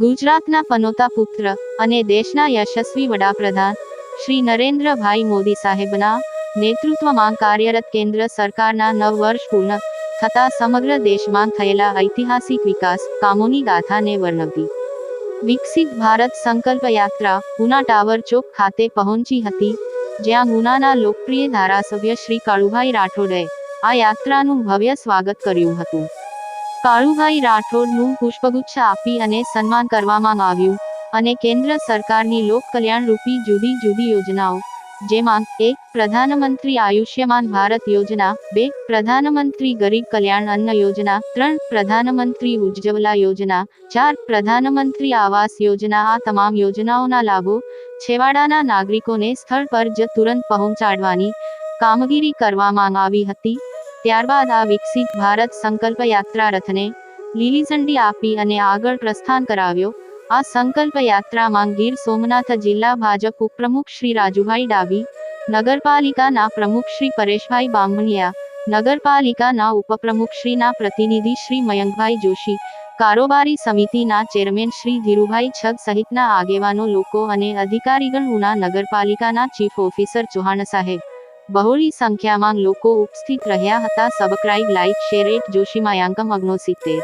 ગુજરાતના પનોતા પુત્ર અને દેશના યશસ્વી વડાપ્રધાન શ્રી નરેન્દ્રભાઈ મોદી સાહેબના નેતૃત્વમાં કાર્યરત કેન્દ્ર સરકારના નવ વર્ષ પૂર્ણ થતા સમગ્ર દેશમાં થયેલા ઐતિહાસિક વિકાસ કામોની ગાથાને વર્ણવી. વિકસિત ભારત સંકલ્પ યાત્રા ઉના ટાવર ચોક ખાતે પહોંચી હતી, જ્યાં ઉનાના લોકપ્રિય ધારાસભ્ય શ્રી કાળુભાઈ રાઠોડે આ યાત્રાનું ભવ્ય સ્વાગત કર્યું હતું. કાળુભાઈ રાઠોડનું પુષ્પગુચ્છ આપી અને સન્માન કરવામાં આવ્યું અને કેન્દ્ર સરકારની લોક કલ્યાણ જુદી જુદી યોજનાઓ, જેમાં એક, પ્રધાનમંત્રી આયુષ્યમાન ભારત યોજના, બે, પ્રધાનમંત્રી ગરીબ કલ્યાણ અન્ન યોજના, ત્રણ, પ્રધાનમંત્રી ઉજ્જવલા યોજના, ચાર, પ્રધાનમંત્રી આવાસ યોજના, આ તમામ યોજનાઓના લાભો છેવાડાના નાગરિકોને સ્થળ પર જ તુરંત પહોંચાડવાની કામગીરી કરવામાં આવી હતી. ત્યારબાદ આ વિકસિત ભારત સંકલ્પ યાત્રા રથને લીલી ઝંડી આપી અને આગળ પ્રસ્થાન કરાવ્યો. આ સંકલ્પ યાત્રામાં ગીર સોમનાથ જિલ્લા ભાજપ ઉપપ્રમુખ શ્રી રાજુભાઈ ડાબી નગરપાલિકાના પ્રમુખ શ્રી પરેશભાઈ બામણિયા, નગરપાલિકાના ઉપપ્રમુખ શ્રીના પ્રતિનિધિ શ્રી મયંકભાઈ જોશી, કારોબારી સમિતિના ચેરમેન શ્રી ધીરુભાઈ છગ સહિતના આગેવાનો લોકો અને અધિકારીગણ ઉના નગરપાલિકાના ચીફ ઓફિસર ચૌહાણ સાહેબ. બહોળી સંખ્યામાં લોકો ઉપસ્થિત રહ્યા હતા. Subscribe like share at Joshi માયાંકમ અગ્નોસિત્તેર